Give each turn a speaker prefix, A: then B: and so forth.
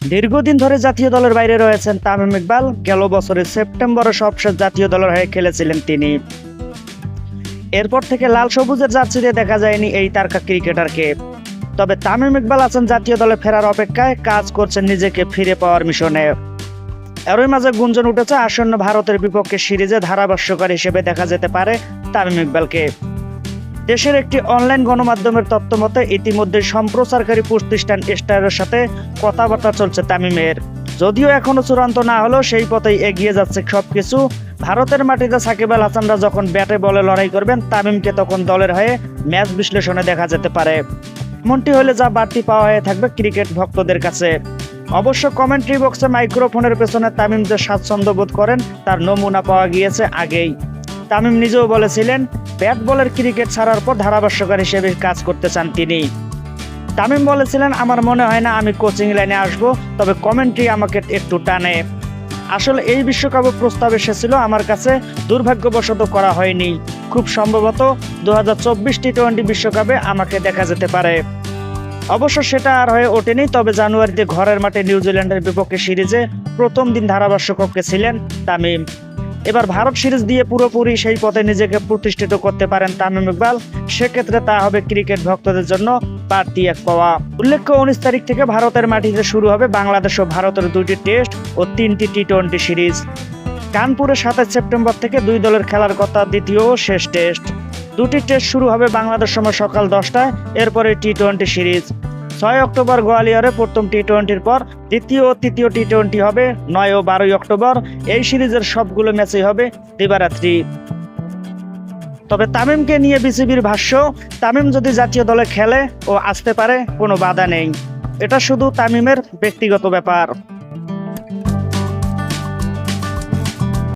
A: দীর্ঘদিন ধরে জাতীয় দলের বাইরে রয়েছেন তামিম ইকবাল। গেল বছরের সেপ্টেম্বরে সবশেষ জাতীয় দলের হয়ে খেলেছিলেন তিনি। এরপর থেকে লাল সবুজের জার্সি দিয়ে দেখা যায়নি এই তারকা ক্রিকেটারকে। তবে তামিম ইকবাল আছেন জাতীয় দলে ফেরার অপেক্ষায়, কাজ করছেন নিজেকে ফিরে পাওয়ার মিশনে। এরই মাঝে গুঞ্জন উঠেছে আসন্ন ভারতের বিপক্ষে সিরিজে ধারাভাষ্যকার হিসেবে দেখা যেতে পারে তামিম ইকবালকে। দেশের একটি অনলাইন গণমাধ্যমের তথ্য মতে, ইতিমধ্যে সম্প্রচারকারী প্রতিষ্ঠান স্টারের সাথে কথাবার্তা চলছে তামিমের যদিও এখনও চূড়ান্ত না হলেও সেই পথেই এগিয়ে যাচ্ছে সবকিছু। ভারতের মাটিতে সাকিব আল হাসানরা যখন ব্যাটে বলে লড়াই করবেন, তামিমকে তখন দলের হয়ে ম্যাচ বিশ্লেষণে দেখা যেতে পারে। এমনটি হলে যা বাড়তি পাওয়া হয়ে থাকবে ক্রিকেট ভক্তদের কাছে। অবশ্য কমেন্ট্রি বক্সে মাইক্রোফোনের পেছনে তামিম যে স্বাচ্ছন্দ্য বোধ করেন, তার নমুনা পাওয়া গিয়েছে আগেই। তামিম নিজেও বলেছিলেন ব্যাট বলের ক্রিকেট ছাড়ার পর ধারাভাষ্যকার হিসেবে কাজ করতে চান তিনি। তামিম বলেছিলেন, আমার মনে হয় না আমি কোচিং লাইনে আসব, তবে কমেন্ট্রি আমাকে একটু টানে। আসলে এই বিশ্বকাপে প্রস্তাব এসেছিল আমার কাছে দুর্ভাগ্যবশত করা হয়নি। খুব সম্ভবত দু হাজার চব্বিশ টি টোয়েন্টি বিশ্বকাপে আমাকে দেখা যেতে পারে। অবশ্য সেটা আর হয়ে ওঠেনি, তবে জানুয়ারিতে ঘরের মাঠে নিউজিল্যান্ডের বিপক্ষে সিরিজে প্রথম দিন ধারাভাষ্যকক্ষে ছিলেন তামিম। এবার ভারত সিরিজ দিয়ে পুরোপুরি সেই পথে নিজেকে প্রতিষ্ঠিত করতে পারেন তামিম ইকবাল। সেক্ষেত্রে তা হবে ক্রিকেট ভক্তদের জন্য বাড়তি এক পাওয়া। উল্লেখ্য, উনিশ তারিখ থেকে ভারতের মাটিতে শুরু হবে বাংলাদেশ ও ভারতের দুটি টেস্ট ও তিনটি টি টোয়েন্টি সিরিজ। কানপুরে সাতাশ সেপ্টেম্বর থেকে দুই দলের খেলার কথা দ্বিতীয় শেষ টেস্ট। দুটি টেস্ট শুরু হবে বাংলাদেশ সময় সকাল দশটায়, এরপরে টি টোয়েন্টি সিরিজ। ছয় অক্টোবর গোয়ালিয়রে প্রথম টি টোয়েন্টির পর দ্বিতীয় ও তৃতীয় টি টোয়েন্টি হবে, নয় ও বারোই অক্টোবর। এই সিরিজের সবগুলো ম্যাচই হবে দিবারাত্রি। তবে তামিমকে নিয়ে বিসিবির ভাষ্য, তামিম যদি জাতীয় দলে খেলে ও আসতে পারে, কোনো বাধা নেই। এটা শুধু তামিমের ব্যক্তিগত ব্যাপার।